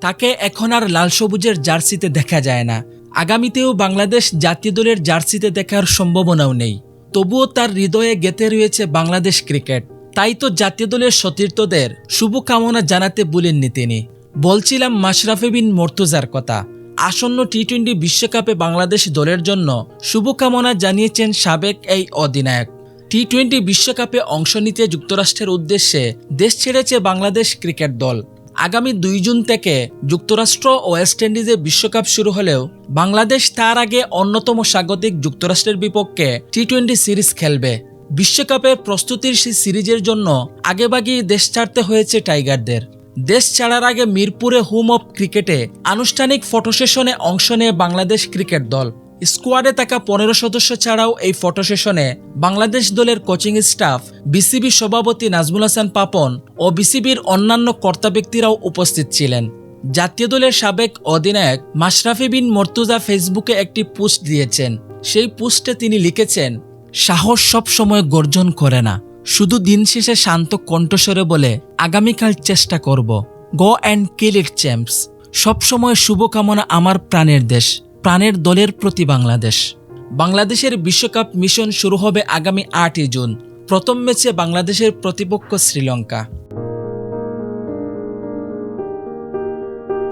তাকে এখন আর লাল সবুজের জার্সিতে দেখা যায় না। আগামীতেও বাংলাদেশ জাতীয় দলের জার্সিতে দেখার সম্ভাবনাও নেই। তবুও তার হৃদয়ে গেঁথে রয়েছে বাংলাদেশ ক্রিকেট। তাই তো জাতীয় দলের সতীর্থদের শুভকামনা জানাতে বলেননি তিনি। বলছিলাম মাশরাফি বিন মর্তুজার কথা। আসন্ন টি টোয়েন্টি বিশ্বকাপে বাংলাদেশ দলের জন্য শুভকামনা জানিয়েছেন সাবেক এই অধিনায়ক। টি টোয়েন্টি বিশ্বকাপে অংশ নিতে যুক্তরাষ্ট্রের উদ্দেশ্যে দেশ ছেড়েছে বাংলাদেশ ক্রিকেট দল। আগামী দুই জুন থেকে যুক্তরাষ্ট্র ওয়েস্ট ইন্ডিজে বিশ্বকাপ শুরু হলেও বাংলাদেশ তার আগে অন্যতম স্বাগতিক যুক্তরাষ্ট্রের বিপক্ষে টি টোয়েন্টি সিরিজ খেলবে। বিশ্বকাপের প্রস্তুতির সেই সিরিজের জন্য আগেভাগেই দেশ ছাড়তে হয়েছে টাইগারদের। দেশ ছাড়ার আগে মিরপুরে হোম অফ ক্রিকেটে আনুষ্ঠানিক ফটো সেশনে অংশ নেয় বাংলাদেশ ক্রিকেট দল। স্কোয়াডে থাকা পনেরো সদস্য ছাড়াও এই ফটো সেশনে বাংলাদেশ দলের কোচিং স্টাফ, বিসিবি সভাপতি নাজমুল হাসান পাপন ও বিসিবির অন্যান্য কর্তা ব্যক্তিরাও উপস্থিত ছিলেন। জাতীয় দলের সাবেক অধিনায়ক মাশরাফি বিন মর্তুজা ফেসবুকে একটি পোস্ট দিয়েছেন। সেই পোস্টে তিনি লিখেছেন, সাহস সব সময় গর্জন করে না। শুধু দিন শেষে শান্ত কণ্ঠস্বরে বলে, আগামীকাল চেষ্টা করব। Go and kill it, champs. সবসময় শুভকামনা আমার প্রাণের দেশ। প্রাণের দলের প্রতি বাংলাদেশ। বাংলাদেশের বিশ্বকাপ মিশন শুরু হবে আগামী আটই জুন, প্রথম ম্যাচে বাংলাদেশের প্রতিপক্ষ শ্রীলঙ্কা।